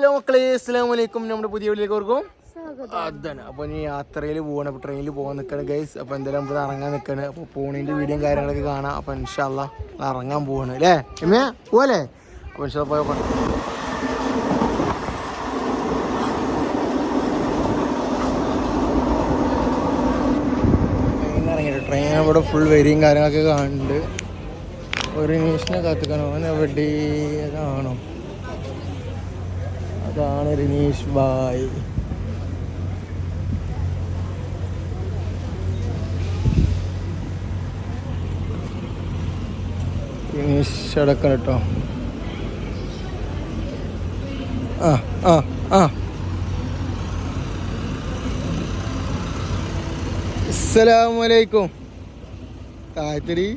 Hello മക്കളെ അസ്സലാമു അലൈക്കും. നമ്മുടെ പുതിയ വീട്ടിലേക്ക് ഓർക്കും. അതാണ്. അപ്പൊ ഇനി യാത്രയിൽ പോകണം അപ്പൊ ട്രെയിനിൽ പോകാൻ നിൽക്കണം ഗൈസ് അപ്പൊ എന്തായാലും നമുക്ക് ഇറങ്ങാൻ നിൽക്കണം അപ്പൊ പോണിന്റെ വീഡിയോയും കാര്യങ്ങളൊക്കെ കാണാം. അപ്പൊ ഇൻഷാല്ല ഇറങ്ങാൻ പോവാണ്. അല്ലേ? എമ്മ പോവല്ലേ? അപ്പൊ ഇൻഷാ പോയ ഇറങ്ങിയിട്ട് ട്രെയിൻ അവിടെ ഫുൾ വരിയും കാര്യങ്ങളൊക്കെ കാണുന്നുണ്ട് ഒരു നിമിഷം കാത്തിക്കണം അവൻ എവിടെ അതാണോ അതാണ് റിനീഷ് ബായ് റിനീഷ് അടക്കണം കേട്ടോ. ആ ആ ആ. അസ്സലാമലൈക്കും താത്തരി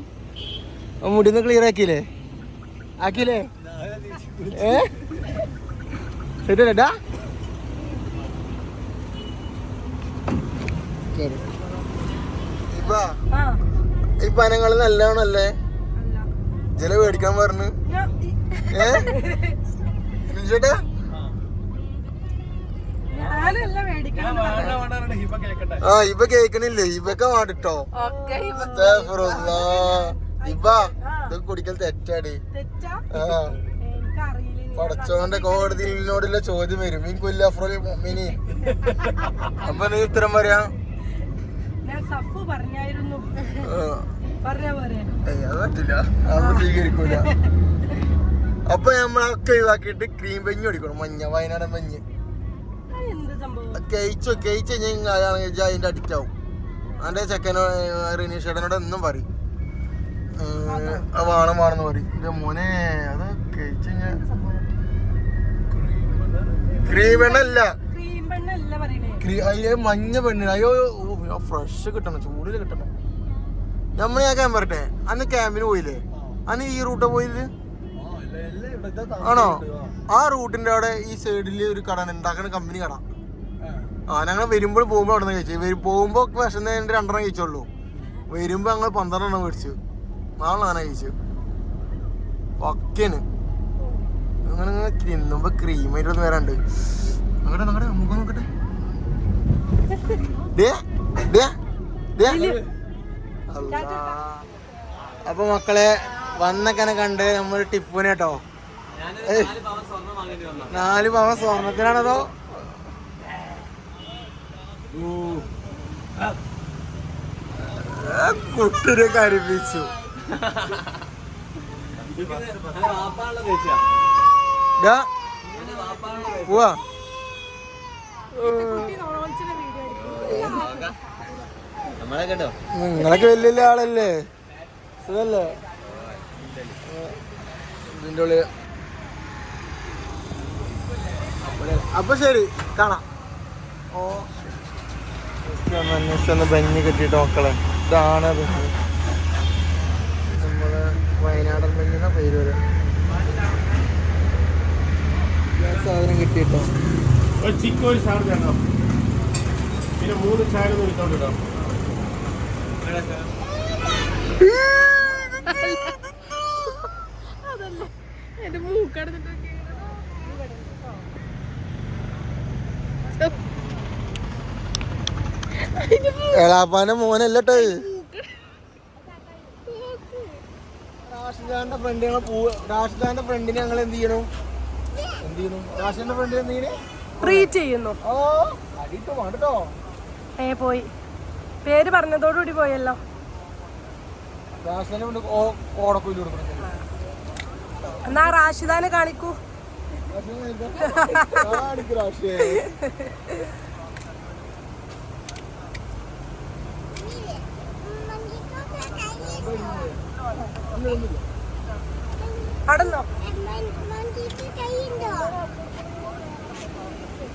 മുടിന്ന് ക്ലിയർ ആക്കിയില്ലേ? ആക്കിയില്ലേ? ഏ? ശരിയല്ലേടാ ഇപ്പൊ അനങ്ങൾ നല്ലതാണല്ലേ? ജല മേടിക്കാൻ പറഞ്ഞു? ഏ? ചേട്ടാ ആ ഇപ്പൊ കേക്കണില്ലേ? ഇവക്കെ വാടിട്ടോ ഒക്കെ ഇത് ഇതൊക്കെ കുടിക്കൽ തെറ്റാടി. തെറ്റാ? ആ. പടച്ചോന്റെ കോടതിയിലോടുള്ള ചോദ്യം വരും. മിൻകുല്ല അഫ്രോൽ മിനി അപ്പൊ നീ ഉത്തരം പറയാ? സ്വീകരിക്കൂല. അപ്പൊ നമ്മളൊക്കെ ഒഴിവാക്കിയിട്ട് ക്രീം പഞ്ഞി കുടിക്കണം മഞ്ഞ വയനാടൻ മഞ്ഞ്. കഴിച്ചോ കേയിച്ച് കഴിഞ്ഞാൽ അതിന്റെ അഡിക്റ്റ് ആവും. അതിന്റെ ചെക്കനോ റിനീഷേടനോട് എന്നും പറയും. വേണം വേണമെന്ന് പറയും. മോനെ അത് കഴിച്ചു കഴിഞ്ഞാൽ ക്രീം എണ്ണല്ല ക്രീം പെണ്ണല്ല പറയണേ. ക്രീ- അയ്യോ മഞ്ഞ പെണ്ണ്. അയ്യോ ഫ്രഷ് കിട്ടണം ചൂടിൽ കിട്ടണം. നമ്മൾ ഞാൻ ക്യാമ്പ് പറട്ടെ അന്ന് ക്യാമ്പിന് പോയില്ലേ? അന്ന് ഈ റൂട്ട് പോയത്? ആണോ? ആ റൂട്ടിന്റെ അവിടെ ഈ സൈഡിൽ ഒരു കട ഉണ്ടാക്കുന്ന കമ്പനി കട. ആ ഞങ്ങൾ വരുമ്പോൾ പോകുമ്പോൾ അവിടെ നിന്ന് കഴിച്ചു. പോകുമ്പോ വിഷം രണ്ടെണ്ണം കഴിച്ചുള്ളൂ. വരുമ്പോ ഞങ്ങൾ പന്ത്രണ്ടെണ്ണം മേടിച്ചു. നാളെ അങ്ങനെ കഴിച്ചു. പക്കന് അങ്ങനെ തിന്നുമ്പോ ക്രീം ആയിട്ട് വരാണ്ട് നോക്കട്ടെ നോക്കട്ടെ നമുക്ക് നോക്കട്ടെ ദേ, ദേ, ദേ. അല്ലാ. അപ്പൊ മക്കളെ വന്നക്കനെ കണ്ട് നമ്മൾ ടിപ്പുവിനെ കേട്ടോ. നാല് പവൻ സ്വർണത്തിനാണതോ കുട്ടിനെ കരിപ്പിച്ചു പോവാ നിങ്ങളൊക്കെ വലിയ വലിയ ആളല്ലേ? സുഖല്ലേ? ഇതിന്റെ ഉള്ളിൽ. അപ്പൊ ശരി കാണാം. ഓ ഒന്ന് ബഞ്ഞ് കെട്ടിട്ട് മക്കളെ. ഇതാണ് ബഞ്ഞ് നമ്മൾ വയനാടൻ ബഞ്ഞിന്ന പേര് വരെ സാധനം കിട്ടിയിട്ടോ? ഒരു ചിക്ക് ഒരു ചാർജ് ആണോ പിന്നെ മൂന്ന് എന്റെ മൂക്കടന്നിട്ടൊക്കെ എളാപ്പാന്റെ മോനല്ലട്ടോ റാഷിദാന്റെ ഫ്രണ്ട് ഞങ്ങൾ പോ റാഷിദാന്റെ ഫ്രണ്ടിനെ ഞങ്ങൾ എന്ത് ചെയ്യണു? റീച്ച് ചെയ്യുന്നു. ഏ പോയി. പേര് പറഞ്ഞതോടുകൂടി പോയല്ലോ. എന്നാ റാഷിദാനെ കാണിക്കൂ.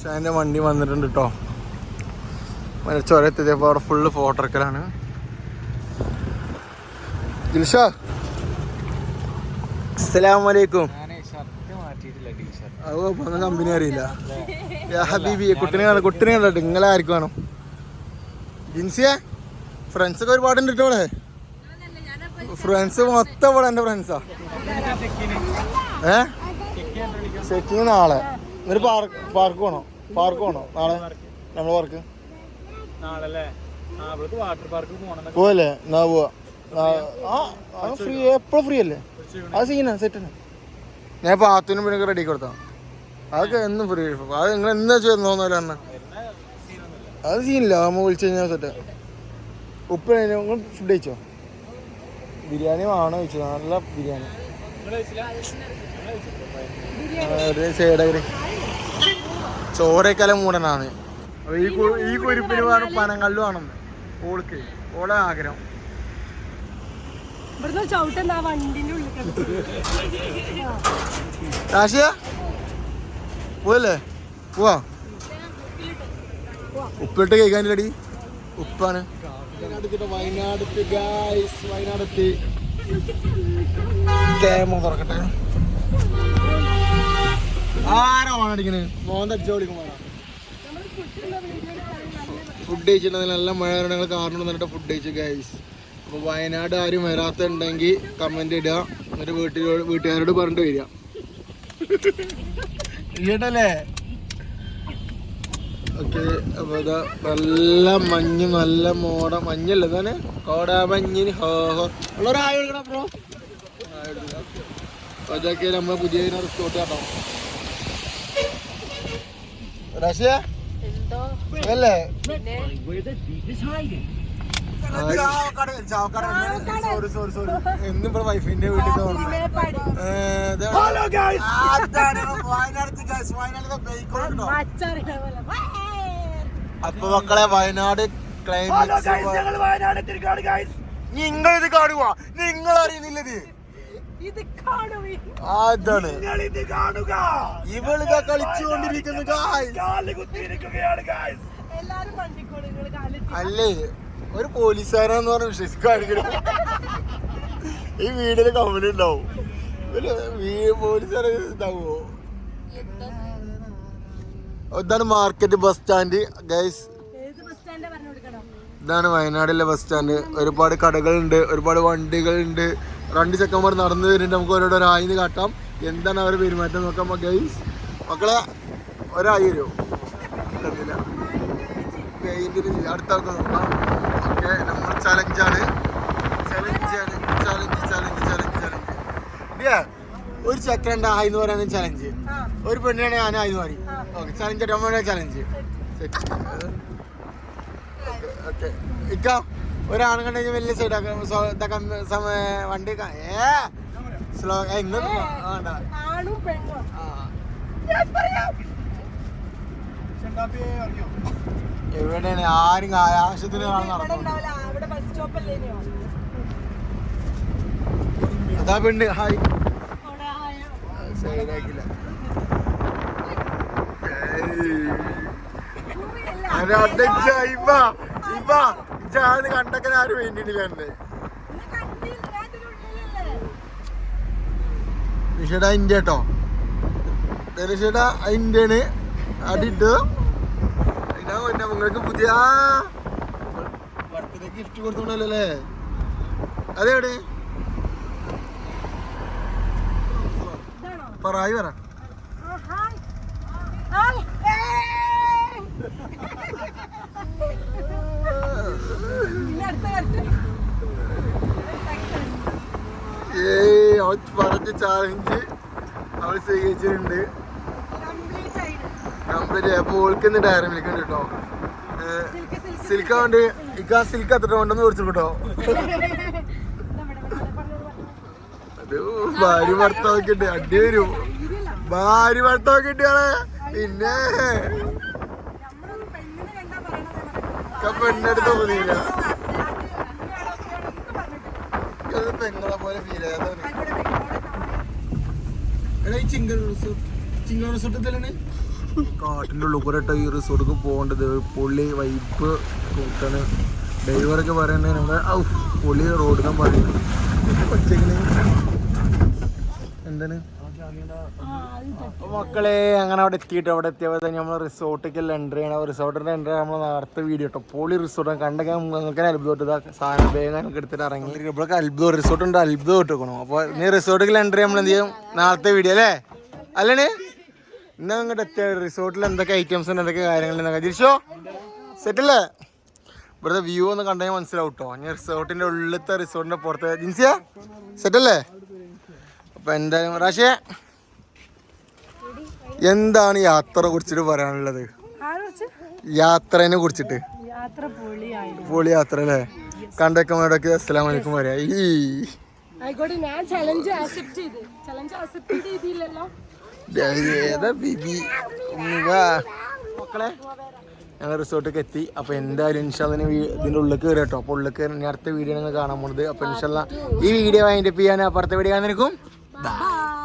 ഷാന്റെ വണ്ടി വന്നിട്ടുണ്ട് കേട്ടോ ചുരത്തിയപ്പോൾ അവിടെ ഫുള്ള് ഫോട്ടോ എടുക്കലാണ്. ദിൽഷ. അസ്സലാമു അലൈക്കും. അത് കുഴപ്പമൊന്നും കമ്പനി അറിയില്ല. ഹബീബി കുട്ടിനെ കാണാം കുട്ടിനെ കണ്ടോ നിങ്ങളെ ആർക്ക് വേണം ജിൻസിയെ? ഫ്രണ്ട്സ് ഒക്കെ ഒരുപാടുണ്ട് കേട്ടോ ഇവിടെ. ഫ്രണ്ട്സ് മൊത്തം ഇവിടെ എന്റെ ഫ്രണ്ട്സാ ഏ? ചെക്കിങ് നാളെ ഒരു പാർക്ക് പാർക്ക് പോണോ? പാർക്ക് പോണോ? നാളെ? നമ്മൾ വർക്ക് പോവല്ലേ? എന്നാ പോവാ. ആ ഫ്രീ എപ്പോഴും ഫ്രീ അല്ലേ? അത് സീനാ സെറ്റാണ് ഞാൻ പാത്തുനും പിന്നെ റെഡി കൊടുത്താ? അതൊക്കെ എന്നും ഫ്രീ അത് നിങ്ങൾ എന്നാ ചെയ്യുന്നോന്നല്ല അന്ന് അത് സീനില്ല നമ്മൾ വിളിച്ചു കഴിഞ്ഞാൽ സെറ്റ് ഉപ്പ് നിങ്ങൾ ഫുഡ് കഴിച്ചോ? ബിരിയാണി വേണോ ചോദിച്ചത്. നല്ല ബിരിയാണി. ഒരു സൈഡായി ചോറേക്കാലം മൂടനാണ് ഈ ഈ കുരിപ്പിന് വേണം പനങ്കല്ല് ആണെന്ന് ഓൾക്ക്. ഓളെ ആഗ്രഹം. പോയല്ലേ രാശിയ? പോവാ? ഉപ്പിട്ട് കഴിക്കാനില്ലടി. ഉപ്പാണ്. വയനാടെത്തി ഗായ്സ് വയനാടെത്തി ക്യാമറ തുറക്കട്ടെ. ആരാ ഓണടിക്കണ് മോൻ തടിച്ച വിളിക്കുമ്പോ ഫുഡ് കഴിച്ചിട്ടുണ്ടെങ്കിൽ നല്ല മഴ ഞങ്ങൾ കാരണം വന്നിട്ട് ഫുഡ് കഴിച്ചു ഗൈസ് അപ്പോൾ വയനാട് ആരും വരാത്തുണ്ടെങ്കിൽ കമന്റ് ഇടുക. എന്നിട്ട് വീട്ടിലോട് വീട്ടുകാരോട് പറഞ്ഞിട്ട് വരിക. ഓക്കെ അപ്പോൾ ഇതാ നല്ല മഞ്ഞ് നല്ല മോട മഞ്ഞല്ല തന്നെ കോട മഞ്ഞിന് ഹോ ഹോ. ഉള്ളൊരായ ബ്രോ അതൊക്കെ നമ്മളെ പുതിയ റിസോർട്ട് കേട്ടോ. റഷ്യ? അല്ലേ പിന്നെ? സോറി സോറി സോറി എന്നും ഇവിടെ വൈഫിന്റെ വീട്ടിൽ! അപ്പൊ മക്കളെ വയനാട് ക്ലൈമാക്സ് നിങ്ങൾ ഇത് കാണുക നിങ്ങൾ അറിയുന്നില്ലത്. അതാണ്. ഇവളിതാ കളിച്ചുകൊണ്ടിരിക്കുന്നു അല്ലേ? ഒരു പോലീസുകാരാന്ന് പറഞ്ഞ വിശ്വസിക്കാണെങ്കിൽ ഈ വീടിന് കമ്പനി ഉണ്ടാവും പോലീസുകാരെ ഇതാവോ? ഇതാണ് മാർക്കറ്റ് ബസ് സ്റ്റാൻഡ് ഗൈസ് ഏത് ബസ് സ്റ്റാൻഡാ പറഞ്ഞു കൊടുക്കണം? ഇതാണ് വയനാടിലെ ബസ് സ്റ്റാൻഡ്. ഒരുപാട് കടകളുണ്ട് ഒരുപാട് വണ്ടികളുണ്ട്. രണ്ട് ചെക്കന്മാർ നടന്നു വരുന്നുണ്ട്. നമുക്ക് ഓരോരോ ആയിന്ന് കാട്ടാം. എന്താണ് അവരുടെ പെരുമാറ്റം നോക്കാം. ഗൈസ് മക്കളെ ഒരായി വരുമോ തന്നില്ല അടുത്ത ആൾക്ക് നോക്കാം. ഓക്കെ നമ്മൾ ചലഞ്ചാണ് ചലഞ്ചാണ് ചലഞ്ച് ചലഞ്ച് ചലഞ്ച് ചലഞ്ച് ഇല്ലേ ഒരു ചെക്കന്റെ ആയി എന്ന് പറയുന്നത് ചലഞ്ച് ഒരു പെണ്ണിനാണ് ഞാൻ ആയി എന്ന് പറയും. ഓക്കെ ചലഞ്ച് അമ്മയുടെ ചലഞ്ച് ഓക്കെ ഇക്ക ഒരാണുണ്ടെങ്കിൽ വലിയ സൈഡാക്കാം ഇതാക്കാം സമ- വണ്ടി ഏ? സ്ലോ വേണ്ട. എവിടെയാണ്? ആരും ആവശ്യത്തിന് അതാ പെണ്ണ്. ഹായ്. സൈഡാക്കില്ല സൈഡാക്കില്ല ഭൂമിയല്ല. ഇജാന്ന് കണ്ടൊക്കെ ആരും വേണ്ടിയിട്ടില്ല എന്നെ. നിഷേടാ ഇന്ത്യ കേട്ടോ നിഷേടാ ഇന്ത്യയാണ്. അടിയിട്ട്? ഇതാ പിന്നെ നിങ്ങൾക്ക് പുതിയ ബർത്ത്ഡേ ഗിഫ്റ്റ് കൊടുത്തോണ്ടല്ലേ? അതെവിടെ? പറയായി പറ. ഹായ്. അവൻ പറഞ്ഞ ചാലഞ്ച് അവൾ സ്വീകരിച്ചിട്ടുണ്ട്. കംപ്ലീറ്റ് അപ്പൊ ഓൾക്കുന്ന ഡയറി വിളിക്കുന്നുണ്ട് കേട്ടോ സിൽക്ക വേണ്ടി ഇക്ക സിൽക്ക് അത്ര കൊണ്ടെന്ന് ചോദിച്ചു കേട്ടോ അത് ഭാര്യ ഭർത്താവൊക്കെ ഉണ്ട്. അടി വരും ഭാര്യ ഭർത്താവൊക്കെ ഉണ്ട് പിന്നെ നമ്മളൊന്നും പെണ്ണിനെ കണ്ടാ പറയണത് ഇക്ക പെണ്ണെടുത്ത് തോന്നിയില്ല പെങ്ങളെ പോലെ ഫീൽ ചെയ്യാതെ ഇവിടെ പെണ്ണോടെ കാണാൻ എടാ ഈ ചിങ്കൽ ചിങ്ങ റിസോർട്ട് എന്താണ് കാട്ടിന്റെ ഉള്ളിൽ കൂടെ ഈ റിസോർട്ടിക്ക് പുള്ളി വൈപ്പ് കൂട്ടാണ്. ഡ്രൈവറൊക്കെ പറയണേ നമ്മുടെ ഔ പുള്ളി റോഡിൽ പറയുന്നത്. എന്താണ്? മക്കളെ അങ്ങനെ അവിടെ എത്തിയിട്ട് അവിടെ എത്തിയപ്പോൾ തന്നെ നമ്മൾ റിസോർട്ടിലേക്ക് എൻട്രി ചെയ്യണം. റിസോർട്ടിന്റെ എൻട്രി നമ്മൾ നേരത്തെ വീഡിയോ ഇട്ടോ. പോളി റിസോർട്ട് കണ്ടൊക്കെ നിങ്ങൾക്ക് അത്ഭുതം സാധനം വേഗം നമുക്ക് എടുത്തിട്ട് ഇറങ്ങി. ഇവിടെ അത്ഭുതം റിസോർട്ട് ഉണ്ട് അത്ഭുതം ഇട്ടേക്കണോ. അപ്പോൾ നീ റിസോർട്ടിൽ എൻട്രി നമ്മൾ എന്ത് ചെയ്യും? നാളത്തെ വീഡിയോ അല്ലേ? അല്ലേ ഇന്ന് അങ്ങോട്ട് എത്തിയ റിസോർട്ടിൽ എന്തൊക്കെ ഐറ്റംസ് ഉണ്ട് എന്തൊക്കെ കാര്യങ്ങൾ കാര്യങ്ങളുണ്ടെന്നൊക്കെ തിരിച്ചോ? സെറ്റല്ലേ ഇവിടുത്തെ വ്യൂ ഒന്ന് കണ്ടെങ്കിൽ മനസ്സിലാവും കേട്ടോ ഞാൻ റിസോർട്ടിന്റെ ഉള്ളിലത്തെ റിസോർട്ടിന്റെ പുറത്തെ ജിൻസിയ? സെറ്റല്ലേ അപ്പം എന്തായാലും റാഷേ എന്താണ് യാത്രയെ കുറിച്ചിട്ട് പറയാനുള്ളത്? യാത്രനെ കുറിച്ചിട്ട്. യാത്ര പൊളി യാത്ര അല്ലേ? കണ്ടേക്കന്മാരൊക്കെ അസ്സലാം വലൈക്കും പറയാ. ഈ. ആയിക്കോട്ടെ ഞാൻ ചലഞ്ച് ആക്സെപ്റ്റ് ചെയ്ത്. ചലഞ്ച് ആക്സെപ്റ്റ് ചെയ്തില്ലല്ലോ. മക്കളെ ഞങ്ങൾ റിസോർട്ടൊക്കെ എത്തി. അപ്പോൾ എന്തായാലും ഇൻഷാല്ലിന് ഇതിന്റെ ഉള്ളിൽ കയറി കേട്ടോ. അപ്പോൾ ഉള്ളിൽ കയറി അടുത്ത വീഡിയോ നിങ്ങൾ കാണാൻ പോകുന്നത് അപ്പോൾ ഇൻഷാല്ല ഈ വീഡിയോ വൈൻഡപ്പ് ചെയ്യാൻ അപ്പുറത്തെ വീഡിയോ നിനക്കും 拜。